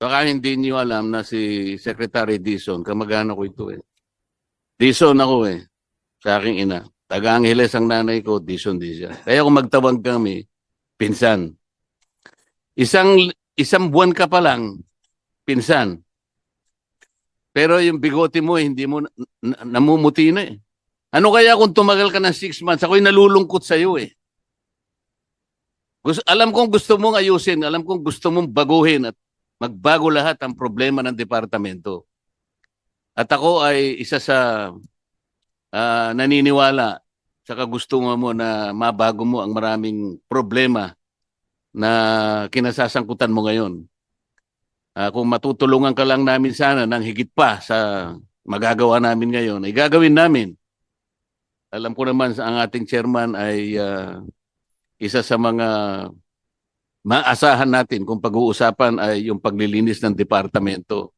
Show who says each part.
Speaker 1: Baka hindi niyo alam na si Secretary Dison, kamag-anak ko ito eh. Dison ako eh, sa aking ina. Taga Angeles ang nanay ko, Dison din siya. Kaya kung magtawag kami, pinsan. Isang isang buwan ka pa lang, pinsan. Pero yung bigote mo, hindi mo, na- na- namumuti na eh. Ano kaya kung tumagal ka ng six months? Ako'y nalulungkot sa'yo eh. Gusto, alam kong gusto mong ayusin, alam kong gusto mong baguhin at magbago lahat ang problema ng departamento. At ako ay isa sa ah, naniniwala sa kagustuhan mo na mabago mo ang maraming problema na kinasasangkutan mo ngayon. Ah, kung matutulungan ka lang namin sana ng higit pa sa magagawa namin ngayon, ay gagawin namin. Alam ko naman sa ang ating chairman ay ah, isa sa mga maasahan natin kung pag-uusapan ay yung paglilinis ng departamento.